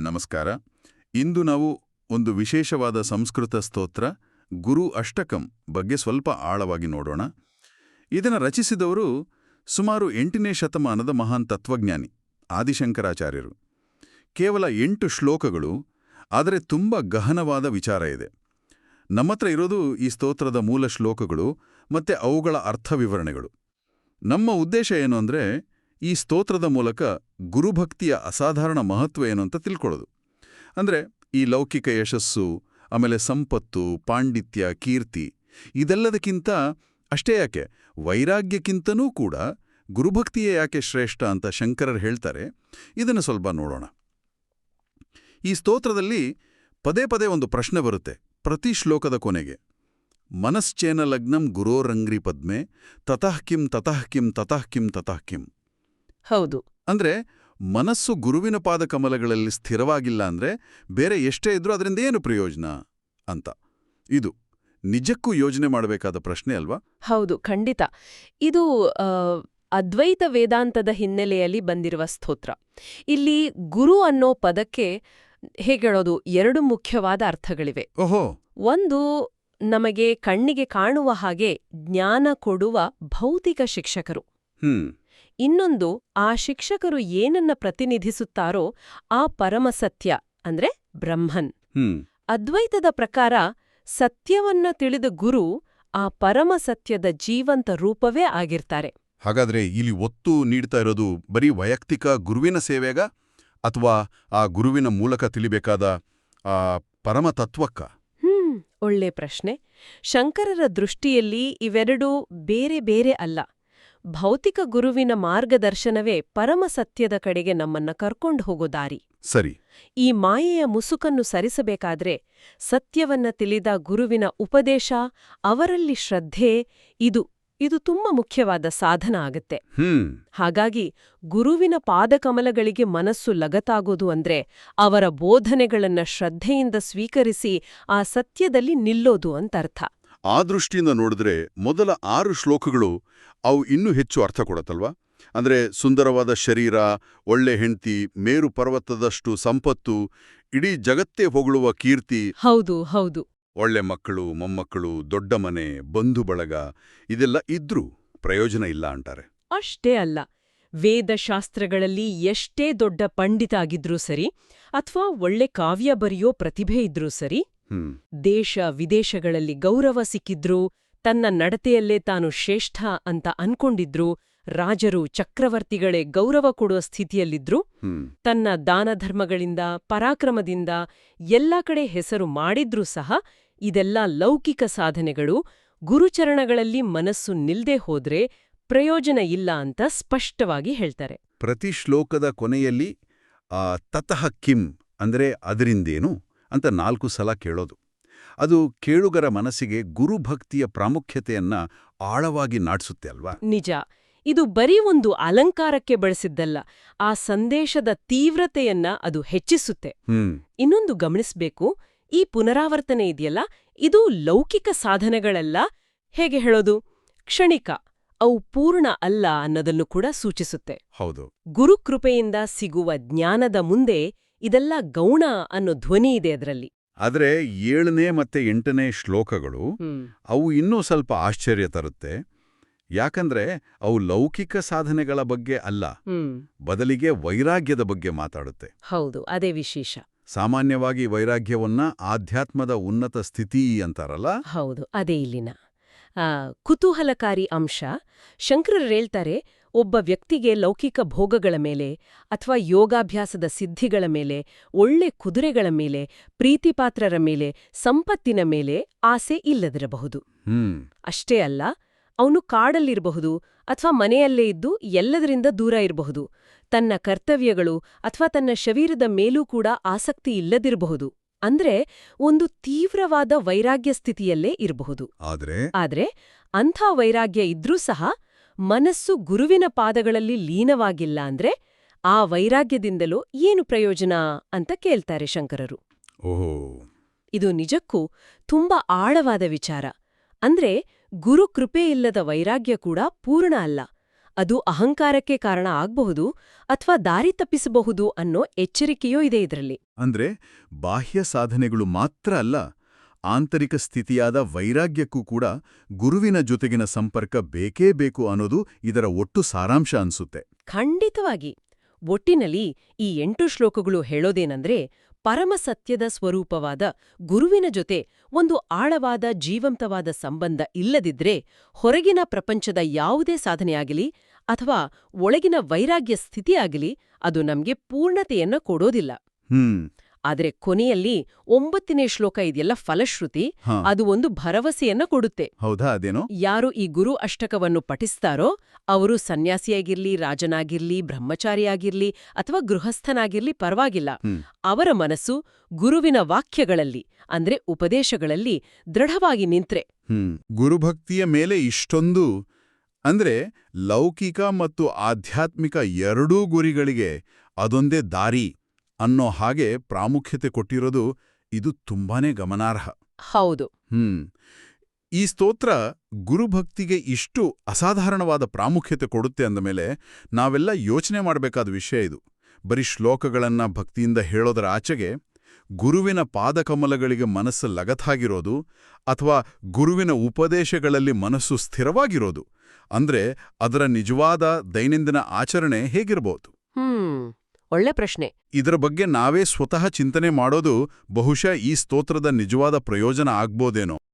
ನಮಸ್ಕಾರ. ಇಂದು ನಾವು ಒಂದು ವಿಶೇಷವಾದ ಸಂಸ್ಕೃತ ಸ್ತೋತ್ರ, ಗುರು ಅಷ್ಟಕಂ ಬಗ್ಗೆ ಸ್ವಲ್ಪ ಆಳವಾಗಿ ನೋಡೋಣ. ಇದನ್ನು ರಚಿಸಿದವರು ಸುಮಾರು ಎಂಟನೇ ಶತಮಾನದ ಮಹಾನ್ ತತ್ವಜ್ಞಾನಿ, ಆದಿಶಂಕರಾಚಾರ್ಯರು. ಕೇವಲ ಎಂಟು ಶ್ಲೋಕಗಳು, ಆದರೆ ತುಂಬ ಗಹನವಾದ ವಿಚಾರ ಇದೆ. ನಮ್ಮತ್ರ ಇರೋದು ಈ ಸ್ತೋತ್ರದ ಮೂಲ ಶ್ಲೋಕಗಳು ಮತ್ತೆ ಅವುಗಳ ಅರ್ಥ ವಿವರಣೆಗಳು. ನಮ್ಮ ಉದ್ದೇಶ ಏನು ಅಂದರೆ ಈ ಸ್ತೋತ್ರದ ಮೂಲಕ ಗುರುಭಕ್ತಿಯ ಅಸಾಧಾರಣ ಮಹತ್ವ ಏನು ಅಂತ ತಿಳ್ಕೊಳ್ಳೋದು. ಅಂದರೆ ಈ ಲೌಕಿಕ ಯಶಸ್ಸು, ಆಮೇಲೆ ಸಂಪತ್ತು, ಪಾಂಡಿತ್ಯ, ಕೀರ್ತಿ, ಇದೆಲ್ಲದಕ್ಕಿಂತ ಅಷ್ಟೇ ಯಾಕೆ, ವೈರಾಗ್ಯಕ್ಕಿಂತನೂ ಕೂಡ ಗುರುಭಕ್ತಿಯೇ ಯಾಕೆ ಶ್ರೇಷ್ಠ ಅಂತ ಶಂಕರರು ಹೇಳ್ತಾರೆ. ಇದನ್ನು ಸ್ವಲ್ಪ ನೋಡೋಣ. ಈ ಸ್ತೋತ್ರದಲ್ಲಿ ಪದೇ ಪದೇ ಒಂದು ಪ್ರಶ್ನೆ ಬರುತ್ತೆ ಪ್ರತಿ ಶ್ಲೋಕದ ಕೊನೆಗೆ. ಮನಶ್ಚೇನ ಲಗ್ನಂ ಗುರೋರಂಗ್ರಿ ಪದ್ಮೆ, ತತಃ ಕಿಂ ತತಃ ಕಿಂ ತತಃ ಕಿಂ ತತಃ ಕಿಂ. ಹೌದು. ಅಂದ್ರೆ ಮನಸ್ಸು ಗುರುವಿನ ಪಾದಕಮಲಗಳಲ್ಲಿ ಸ್ಥಿರವಾಗಿಲ್ಲ ಅಂದ್ರೆ ಬೇರೆ ಎಷ್ಟೇ ಇದ್ರೂ ಅದರಿಂದ ಏನು ಪ್ರಯೋಜನ ಅಂತ. ಇದು ನಿಜಕ್ಕೂ ಯೋಜನೆ ಮಾಡಬೇಕಾದ ಪ್ರಶ್ನೆ ಅಲ್ವಾ? ಹೌದು ಖಂಡಿತ. ಇದು ಅದ್ವೈತ ವೇದಾಂತದ ಹಿನ್ನೆಲೆಯಲ್ಲಿ ಬಂದಿರುವ ಸ್ತೋತ್ರ. ಇಲ್ಲಿ ಗುರು ಅನ್ನೋ ಪದಕ್ಕೆ ಹೇಗೇಳೋದು ಹೇಳೋದು? ಎರಡು ಮುಖ್ಯವಾದ ಅರ್ಥಗಳಿವೆ. ಓಹೋ! ಒಂದು ನಮಗೆ ಕಣ್ಣಿಗೆ ಕಾಣುವ ಹಾಗೆ ಜ್ಞಾನ ಕೊಡುವ ಭೌತಿಕ ಶಿಕ್ಷಕರು. ಹ್ಮ್. ಇನ್ನೊಂದು ಆ ಶಿಕ್ಷಕರು ಏನನ್ನ ಪ್ರತಿನಿಧಿಸುತ್ತಾರೋ ಆ ಪರಮಸತ್ಯ ಅಂದ್ರೆ ಬ್ರಹ್ಮನ್. ಹ್ಮ್. ಅದ್ವೈತದ ಪ್ರಕಾರ ಸತ್ಯವನ್ನ ತಿಳಿದ ಗುರು ಆ ಪರಮ ಸತ್ಯದ ಜೀವಂತ ರೂಪವೇ ಆಗಿರ್ತಾರೆ. ಹಾಗಾದ್ರೆ ಇಲ್ಲಿ ಒತ್ತು ನೀಡ್ತಾ ಇರೋದು ಬರೀ ವೈಯಕ್ತಿಕ ಗುರುವಿನ ಸೇವೆಗ ಅಥವಾ ಆ ಗುರುವಿನ ಮೂಲಕ ತಿಳಿಬೇಕಾದ ಆ ಪರಮ ತತ್ವಕ್ಕ? ಹ್ಮ್ ಒಳ್ಳೆ ಪ್ರಶ್ನೆ. ಶಂಕರರ ದೃಷ್ಟಿಯಲ್ಲಿ ಇವೆರಡೂ ಬೇರೆ ಬೇರೆ ಅಲ್ಲ. ಭೌತಿಕ ಗುರುವಿನ ಮಾರ್ಗದರ್ಶನವೇ ಪರಮ ಸತ್ಯದ ಕಡೆಗೆ ನಮ್ಮನ್ನ ಕರ್ಕೊಂಡು ಹೋಗೋ ದಾರಿ. ಸರಿ. ಈ ಮಾಯೆಯ ಮುಸುಕನ್ನು ಸರಿಸಬೇಕಾದ್ರೆ ಸತ್ಯವನ್ನ ತಿಳಿದ ಗುರುವಿನ ಉಪದೇಶ ಅವರಲ್ಲಿ ಶ್ರದ್ಧೆ ಇದು ಇದು ತುಂಬಾ ಮುಖ್ಯವಾದ ಸಾಧನ ಆಗತ್ತೆ. ಹಾಗಾಗಿ ಗುರುವಿನ ಪಾದಕಮಲಗಳಿಗೆ ಮನಸ್ಸು ಲಗತಾಗೋದು ಅಂದ್ರೆ ಅವರ ಬೋಧನೆಗಳನ್ನ ಶ್ರದ್ಧೆಯಿಂದ ಸ್ವೀಕರಿಸಿ ಆ ಸತ್ಯದಲ್ಲಿ ನಿಲ್ಲೋದು ಅಂತರ್ಥ. ಆ ದೃಷ್ಟಿಯಿಂದ ನೋಡಿದ್ರೆ ಮೊದಲ ಆರು ಶ್ಲೋಕಗಳು ಅವು ಇನ್ನೂ ಹೆಚ್ಚು ಅರ್ಥ ಕೊಡತ್ತಲ್ವಾ? ಅಂದ್ರೆ ಸುಂದರವಾದ ಶರೀರ ಒಳ್ಳೆ ಹೆಂಡತಿ ಮೇರು ಪರ್ವತದಷ್ಟು ಸಂಪತ್ತು ಇಡೀ ಜಗತ್ತೇ ಹೊಗಳುವ ಕೀರ್ತಿ ಹೌದು ಹೌದು. ಒಳ್ಳೆ ಮಕ್ಕಳು ಮೊಮ್ಮಕ್ಕಳು ದೊಡ್ಡ ಮನೆ ಬಂಧು ಬಳಗ ಇದೆಲ್ಲ ಇದ್ರೂ ಪ್ರಯೋಜನ ಇಲ್ಲ ಅಂತಾರೆ. ಅಷ್ಟೇ ಅಲ್ಲ. ವೇದಶಾಸ್ತ್ರಗಳಲ್ಲಿ ಎಷ್ಟೇ ದೊಡ್ಡ ಪಂಡಿತ ಆಗಿದ್ರೂ ಸರಿ ಅಥವಾ ಒಳ್ಳೆ ಕಾವ್ಯ ಬರೆಯೋ ಪ್ರತಿಭೆ ಇದ್ರೂ ಸರಿ ದೇಶ ವಿದೇಶಗಳಲ್ಲಿ ಗೌರವ ಸಿಕ್ಕಿದ್ರೂ ತನ್ನ ನಡತೆಯಲ್ಲೇ ತಾನು ಶ್ರೇಷ್ಠ ಅಂತ ಅನ್ಕೊಂಡಿದ್ರು, ರಾಜರು ಚಕ್ರವರ್ತಿಗಳೇ ಗೌರವ ಕೊಡುವ ಸ್ಥಿತಿಯಲ್ಲಿದ್ರು, ತನ್ನ ದಾನಧರ್ಮಗಳಿಂದ ಪರಾಕ್ರಮದಿಂದ ಎಲ್ಲ ಕಡೆ ಹೆಸರು ಮಾಡಿದ್ರೂ ಸಹ ಇದೆಲ್ಲ ಲೌಕಿಕ ಸಾಧನೆಗಳು, ಗುರುಚರಣಗಳಲ್ಲಿ ಮನಸ್ಸು ನಿಲ್ದೇ ಹೋದ್ರೆ ಪ್ರಯೋಜನ ಇಲ್ಲ ಅಂತ ಸ್ಪಷ್ಟವಾಗಿ ಹೇಳ್ತಾರೆ. ಪ್ರತಿ ಶ್ಲೋಕದ ಕೊನೆಯಲ್ಲಿ ತತಃ ಕಿಂ ಅಂದ್ರೆ ಅದರಿಂದೇನು? ಅಂತ ನಾಲ್ಕು ಸಲ ಕೇಳೋದು. ಅದು ಕೇಳುಗರ ಮನಸ್ಸಿಗೆ ಗುರುಭಕ್ತಿಯ ಪ್ರಾಮುಖ್ಯತೆಯನ್ನ ಆಳವಾಗಿ ನಾಡ್ಸುತ್ತೆ ಅಲ್ವಾ? ನಿಜ. ಇದು ಬರೀ ಒಂದು ಅಲಂಕಾರಕ್ಕೆ ಬಳಸಿದ್ದಲ್ಲ ಆ ಸಂದೇಶದ ತೀವ್ರತೆಯನ್ನ ಅದು ಹೆಚ್ಚಿಸುತ್ತೆ. ಇನ್ನೊಂದು ಗಮನಿಸಬೇಕು ಈ ಪುನರಾವರ್ತನೆ ಇದೆಯಲ್ಲ ಇದು ಲೌಕಿಕ ಸಾಧನೆಗಳಲ್ಲ ಹೇಗೆ ಹೇಳೋದು? ಕ್ಷಣಿಕ ಅವು ಪೂರ್ಣ ಅಲ್ಲ ಅನ್ನೋದನ್ನು ಕೂಡ ಸೂಚಿಸುತ್ತೆ. ಹೌದು. ಗುರುಕೃಪೆಯಿಂದ ಸಿಗುವ ಜ್ಞಾನದ ಮುಂದೆ ಇದೆಲ್ಲ ಗೌಣ ಅನ್ನೋ ಧ್ವನಿ ಇದೆ ಅದರಲ್ಲಿ. ಆದರೆ ಏಳನೇ ಮತ್ತೆ ಎಂಟನೇ ಶ್ಲೋಕಗಳು ಅವು ಇನ್ನೂ ಸ್ವಲ್ಪ ಆಶ್ಚರ್ಯ ತರುತ್ತೆ. ಯಾಕಂದ್ರೆ ಅವು ಲೌಕಿಕ ಸಾಧನೆಗಳ ಬಗ್ಗೆ ಅಲ್ಲ ಬದಲಿಗೆ ವೈರಾಗ್ಯದ ಬಗ್ಗೆ ಮಾತಾಡುತ್ತೆ. ಹೌದು ಅದೇ ವಿಶೇಷ. ಸಾಮಾನ್ಯವಾಗಿ ವೈರಾಗ್ಯವನ್ನ ಆಧ್ಯಾತ್ಮದ ಉನ್ನತ ಸ್ಥಿತಿ ಅಂತಾರಲ್ಲ? ಹೌದು ಅದೇ ಇಲ್ಲಿನ. ಕುತೂಹಲಕಾರಿ ಅಂಶ. ಶಂಕರರೇಳ್ತಾರೆ ಒಬ್ಬ ವ್ಯಕ್ತಿಗೆ ಲೌಕಿಕ ಭೋಗಗಳ ಮೇಲೆ ಅಥವಾ ಯೋಗಾಭ್ಯಾಸದ ಸಿದ್ಧಿಗಳ ಮೇಲೆ ಒಳ್ಳೆ ಕುದುರೆಗಳ ಮೇಲೆ ಪ್ರೀತಿಪಾತ್ರರ ಮೇಲೆ ಸಂಪತ್ತಿನ ಮೇಲೆ ಆಸೆ ಇಲ್ಲದಿರಬಹುದು. ಅಷ್ಟೇ ಅಲ್ಲ ಅವನು ಕಾಡಲ್ಲಿರಬಹುದು ಅಥವಾ ಮನೆಯಲ್ಲೇ ಇದ್ದು ಎಲ್ಲದರಿಂದ ದೂರ ಇರಬಹುದು. ತನ್ನ ಕರ್ತವ್ಯಗಳು ಅಥವಾ ತನ್ನ ಶರೀರದ ಮೇಲೂ ಕೂಡ ಆಸಕ್ತಿ ಇಲ್ಲದಿರಬಹುದು. ಅಂದ್ರೆ ಒಂದು ತೀವ್ರವಾದ ವೈರಾಗ್ಯ ಸ್ಥಿತಿಯಲ್ಲೇ ಇರಬಹುದು. ಆದ್ರೆ ಅಂಥ ವೈರಾಗ್ಯ ಇದ್ರೂ ಸಹ ಮನಸ್ಸು ಗುರುವಿನ ಪಾದಗಳಲ್ಲಿ ಲೀನವಾಗಿಲ್ಲ ಅಂದ್ರೆ ಆ ವೈರಾಗ್ಯದಿಂದಲೂ ಏನು ಪ್ರಯೋಜನ ಅಂತ ಕೇಳ್ತಾರೆ ಶಂಕರರು. ಓಹೋ. ಇದು ನಿಜಕ್ಕೂ ತುಂಬಾ ಆಳವಾದ ವಿಚಾರ. ಅಂದ್ರೆ ಗುರು ಕೃಪೆ ಇಲ್ಲದ ವೈರಾಗ್ಯ ಕೂಡ ಪೂರ್ಣ ಅಲ್ಲ. ಅದು ಅಹಂಕಾರಕ್ಕೆ ಕಾರಣ ಆಗಬಹುದು ಅಥವಾ ದಾರಿ ತಪ್ಪಿಸಬಹುದು ಅನ್ನೋ ಎಚ್ಚರಿಕೆಯೂ ಇದೆ ಇದರಲ್ಲಿ. ಅಂದ್ರೆ ಬಾಹ್ಯ ಸಾಧನೆಗಳು ಮಾತ್ರ ಅಲ್ಲ ಆಂತರಿಕ ಸ್ಥಿತಿಯಾದ ವೈರಾಗ್ಯಕ್ಕೂ ಕೂಡ ಗುರುವಿನ ಜೊತೆಗಿನ ಸಂಪರ್ಕ ಬೇಕೇ ಬೇಕು ಅನ್ನೋದು ಇದರ ಒಟ್ಟು ಸಾರಾಂಶ ಅನ್ಸುತ್ತೆ. ಖಂಡಿತವಾಗಿ. ಒಟ್ಟಿನಲ್ಲಿ ಈ ಎಂಟು ಶ್ಲೋಕಗಳು ಹೇಳೋದೇನಂದ್ರೆ ಪರಮಸತ್ಯದ ಸ್ವರೂಪವಾದ ಗುರುವಿನ ಜೊತೆ ಒಂದು ಆಳವಾದ ಜೀವಂತವಾದ ಸಂಬಂಧ ಇಲ್ಲದಿದ್ರೆ ಹೊರಗಿನ ಪ್ರಪಂಚದ ಯಾವುದೇ ಸಾಧನೆಯಾಗಲಿ ಅಥವಾ ಒಳಗಿನ ವೈರಾಗ್ಯ ಸ್ಥಿತಿಯಾಗಲಿ ಅದು ನಮ್ಗೆ ಪೂರ್ಣತೆಯನ್ನ ಕೊಡೋದಿಲ್ಲ. ಹ್ಮ್. ಆದರೆ ಕೊನೆಯಲ್ಲಿ ಒಂಬತ್ತನೇ ಶ್ಲೋಕ ಇದೆಯಲ್ಲ ಫಲಶ್ರುತಿ ಅದು ಒಂದು ಭರವಸೆಯನ್ನ ಕೊಡುತ್ತೆ. ಹೌದಾ ಅದೇನೋ? ಯಾರು ಈ ಗುರು ಅಷ್ಟಕವನ್ನು ಪಠಿಸ್ತಾರೋ ಅವರು ಸನ್ಯಾಸಿಯಾಗಿರ್ಲಿ ರಾಜನಾಗಿರ್ಲಿ ಬ್ರಹ್ಮಚಾರಿಯಾಗಿರ್ಲಿ ಅಥವಾ ಗೃಹಸ್ಥನಾಗಿರ್ಲಿ ಪರವಾಗಿಲ್ಲ. ಅವರ ಮನಸ್ಸು ಗುರುವಿನ ವಾಕ್ಯಗಳಲ್ಲಿ ಅಂದ್ರೆ ಉಪದೇಶಗಳಲ್ಲಿ ದೃಢವಾಗಿ ನಿಂತ್ರೆ. ಹ್ಮ್. ಗುರುಭಕ್ತಿಯ ಮೇಲೆ ಇಷ್ಟೊಂದು ಅಂದ್ರೆ ಲೌಕಿಕ ಮತ್ತು ಆಧ್ಯಾತ್ಮಿಕ ಎರಡೂ ಗುರಿಗಳಿಗೆ ಅದೊಂದೇ ದಾರಿ. ಅನ್ನೋ ಹಾಗೆ ಪ್ರಾಮುಖ್ಯತೆ ಕೊಟ್ಟಿರೋದು ಇದು ತುಂಬಾನೇ ಗಮನಾರ್ಹ. ಹೌದು. ಹ್ಮ್. ಈ ಸ್ತೋತ್ರ ಗುರುಭಕ್ತಿಗೆ ಇಷ್ಟು ಅಸಾಧಾರಣವಾದ ಪ್ರಾಮುಖ್ಯತೆ ಕೊಡುತ್ತೆ ಅಂದಮೇಲೆ ನಾವೆಲ್ಲ ಯೋಚನೆ ಮಾಡಬೇಕಾದ ವಿಷಯ ಇದು. ಬರೀ ಶ್ಲೋಕಗಳನ್ನ ಭಕ್ತಿಯಿಂದ ಹೇಳೋದರ ಆಚೆಗೆ ಗುರುವಿನ ಪಾದಕಮಲಗಳಿಗೆ ಮನಸ್ಸು ಲಗತಾಗಿರೋದು ಅಥವಾ ಗುರುವಿನ ಉಪದೇಶಗಳಲ್ಲಿ ಮನಸ್ಸು ಸ್ಥಿರವಾಗಿರೋದು. ಅಂದ್ರೆ ಅದರ ನಿಜವಾದ ದೈನಂದಿನ ಆಚರಣೆ ಹೇಗಿರಬಹುದು ಒಳ್ಳೆ ಪ್ರಶ್ನೆ. ಇದರ ಬಗ್ಗೆ ನಾವೇ ಸ್ವತಃ ಚಿಂತನೆ ಮಾಡೋದು ಬಹುಶಃ ಈ ಸ್ತೋತ್ರದ ನಿಜವಾದ ಪ್ರಯೋಜನ ಆಗ್ಬೋದೇನೋ.